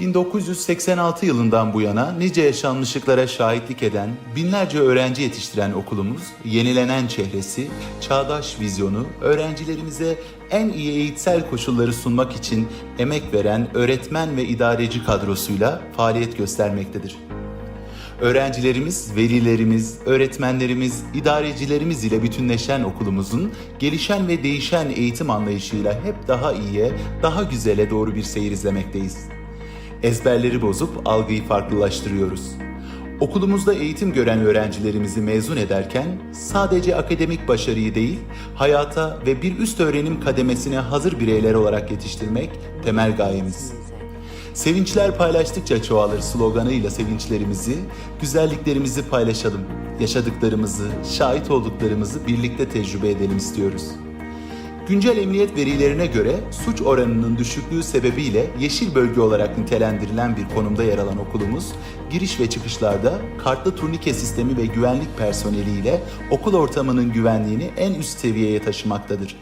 1986 yılından bu yana nice yaşanmışlıklara şahitlik eden, binlerce öğrenci yetiştiren okulumuz, yenilenen çehresi, çağdaş vizyonu, öğrencilerimize en iyi eğitsel koşulları sunmak için emek veren öğretmen ve idareci kadrosuyla faaliyet göstermektedir. Öğrencilerimiz, velilerimiz, öğretmenlerimiz, idarecilerimiz ile bütünleşen okulumuzun gelişen ve değişen eğitim anlayışıyla hep daha iyiye, daha güzele doğru bir seyir izlemekteyiz. Ezberleri bozup algıyı farklılaştırıyoruz. Okulumuzda eğitim gören öğrencilerimizi mezun ederken sadece akademik başarıyı değil, hayata ve bir üst öğrenim kademesine hazır bireyler olarak yetiştirmek temel gayemiz. Sevinçler paylaştıkça çoğalır sloganıyla sevinçlerimizi, güzelliklerimizi paylaşalım. Yaşadıklarımızı, şahit olduklarımızı birlikte tecrübe edelim istiyoruz. Güncel emniyet verilerine göre suç oranının düşüklüğü sebebiyle yeşil bölge olarak nitelendirilen bir konumda yer alan okulumuz, giriş ve çıkışlarda kartlı turnike sistemi ve güvenlik personeliyle okul ortamının güvenliğini en üst seviyeye taşımaktadır.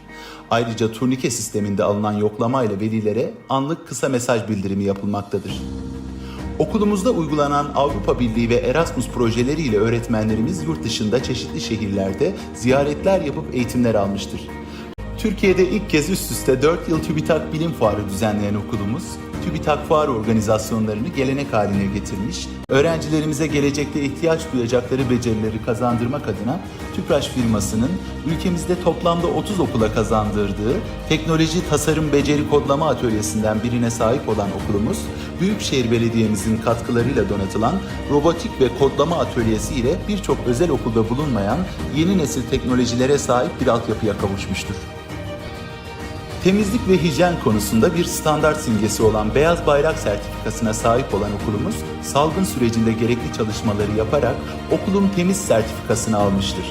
Ayrıca turnike sisteminde alınan yoklamayla velilere anlık kısa mesaj bildirimi yapılmaktadır. Okulumuzda uygulanan Avrupa Birliği ve Erasmus projeleriyle öğretmenlerimiz yurt dışında çeşitli şehirlerde ziyaretler yapıp eğitimler almıştır. Türkiye'de ilk kez üst üste 4 yıl TÜBİTAK Bilim Fuarı düzenleyen okulumuz, TÜBİTAK Fuar organizasyonlarını gelenek haline getirmiş, öğrencilerimize gelecekte ihtiyaç duyacakları becerileri kazandırmak adına TÜPRAŞ firmasının ülkemizde toplamda 30 okula kazandırdığı teknoloji, tasarım, beceri kodlama atölyesinden birine sahip olan okulumuz, Büyükşehir Belediye'mizin katkılarıyla donatılan robotik ve kodlama atölyesi ile birçok özel okulda bulunmayan yeni nesil teknolojilere sahip bir altyapıya kavuşmuştur. Temizlik ve hijyen konusunda bir standart simgesi olan beyaz bayrak sertifikasına sahip olan okulumuz, salgın sürecinde gerekli çalışmaları yaparak okulun temiz sertifikasını almıştır.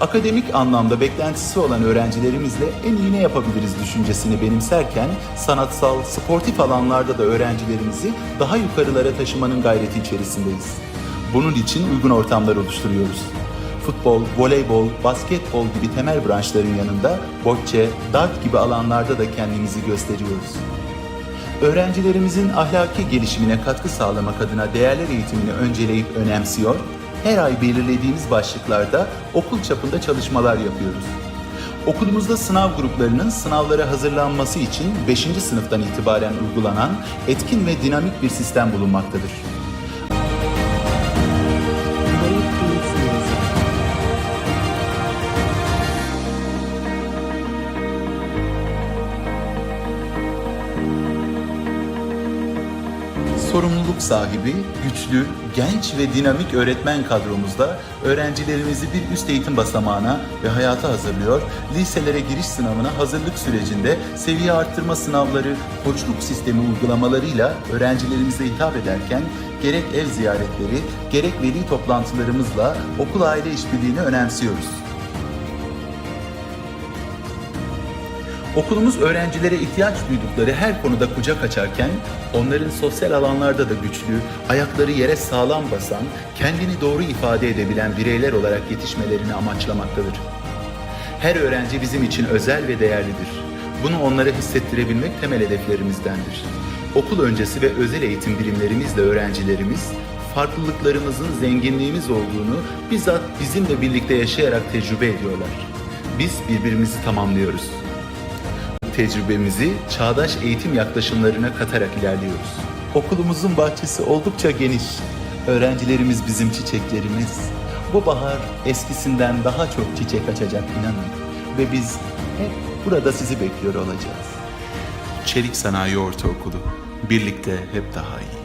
Akademik anlamda beklentisi olan öğrencilerimizle en iyi ne yapabiliriz düşüncesini benimserken sanatsal, sportif alanlarda da öğrencilerimizi daha yukarılara taşımanın gayreti içerisindeyiz. Bunun için uygun ortamlar oluşturuyoruz futbol, voleybol, basketbol gibi temel branşların yanında bocce, dart gibi alanlarda da kendimizi gösteriyoruz. Öğrencilerimizin ahlaki gelişimine katkı sağlamak adına değerler eğitimini önceleyip önemsiyor, her ay belirlediğimiz başlıklarda okul çapında çalışmalar yapıyoruz. Okulumuzda sınav gruplarının sınavlara hazırlanması için 5. sınıftan itibaren uygulanan etkin ve dinamik bir sistem bulunmaktadır. Sorumluluk sahibi, güçlü, genç ve dinamik öğretmen kadromuzda öğrencilerimizi bir üst eğitim basamağına ve hayata hazırlıyor, liselere giriş sınavına hazırlık sürecinde seviye arttırma sınavları, koçluk sistemi uygulamalarıyla öğrencilerimize hitap ederken gerek ev ziyaretleri, gerek veli toplantılarımızla okul aile işbirliğini önemsiyoruz. Okulumuz öğrencilere ihtiyaç duydukları her konuda kucak açarken onların sosyal alanlarda da güçlü, ayakları yere sağlam basan, kendini doğru ifade edebilen bireyler olarak yetişmelerini amaçlamaktadır. Her öğrenci bizim için özel ve değerlidir. Bunu onlara hissettirebilmek temel hedeflerimizdendir. Okul öncesi ve özel eğitim birimlerimizle öğrencilerimiz farklılıklarımızın zenginliğimiz olduğunu bizzat bizimle birlikte yaşayarak tecrübe ediyorlar. Biz birbirimizi tamamlıyoruz tecrübemizi çağdaş eğitim yaklaşımlarına katarak ilerliyoruz. Okulumuzun bahçesi oldukça geniş. Öğrencilerimiz bizim çiçeklerimiz. Bu bahar eskisinden daha çok çiçek açacak inanın. Ve biz hep burada sizi bekliyor olacağız. Çelik Sanayi Ortaokulu. Birlikte hep daha iyi.